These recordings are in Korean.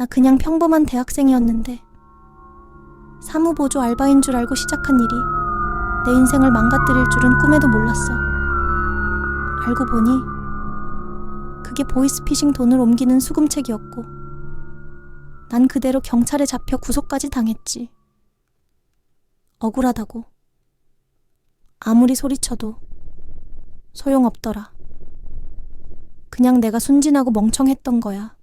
나 그냥 평범한 대학생이었는데 사무보조 알바인 줄 알고 시작한 일이 내 인생을 망가뜨릴 줄은 꿈에도 몰랐어. 알고 보니 그게 보이스피싱 돈을 옮기는 수금책이었고 난 그대로 경찰에 잡혀 구속까지 당했지. 억울하다고. 아무리 소리쳐도 소용없더라. 그냥 내가 순진하고 멍청했던 거야.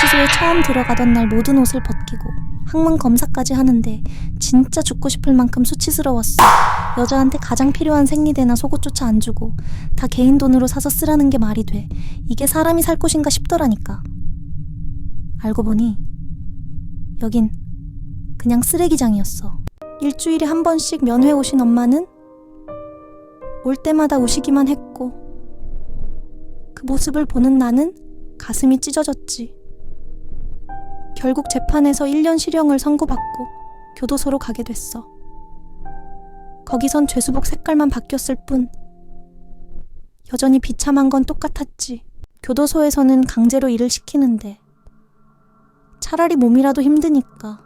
구치소에 처음 들어가던 날 모든 옷을 벗기고 항문 검사까지 하는데 진짜 죽고 싶을 만큼 수치스러웠어. 여자한테 가장 필요한 생리대나 속옷조차 안 주고 다 개인 돈으로 사서 쓰라는 게 말이 돼. 이게 사람이 살 곳인가 싶더라니까. 알고 보니 여긴 그냥 쓰레기장이었어. 일주일에 한 번씩 면회 오신 엄마는 올 때마다 우시기만 했고 그 모습을 보는 나는 가슴이 찢어졌지. 결국 재판에서 1년 실형을 선고받고 교도소로 가게 됐어. 거기선 죄수복 색깔만 바뀌었을 뿐 여전히 비참한 건 똑같았지. 교도소에서는 강제로 일을 시키는데 차라리 몸이라도 힘드니까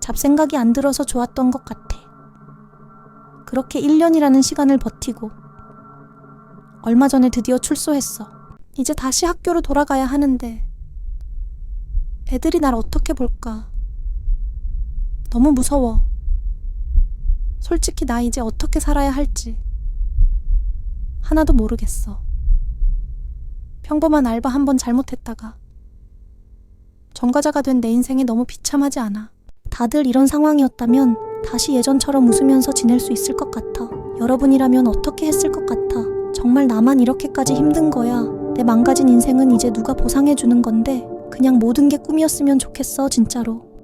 잡생각이 안 들어서 좋았던 것 같아. 그렇게 1년이라는 시간을 버티고 얼마 전에 드디어 출소했어. 이제 다시 학교로 돌아가야 하는데 애들이 날 어떻게 볼까? 너무 무서워. 솔직히 나 이제 어떻게 살아야 할지 하나도 모르겠어. 평범한 알바 한 번 잘못했다가 전과자가 된 내 인생이 너무 비참하지 않아. 다들 이런 상황이었다면 다시 예전처럼 웃으면서 지낼 수 있을 것 같아. 여러분이라면 어떻게 했을 것 같아. 정말 나만 이렇게까지 힘든 거야. 내 망가진 인생은 이제 누가 보상해 주는 건데 그냥 모든 게 꿈이었으면 좋겠어, 진짜로.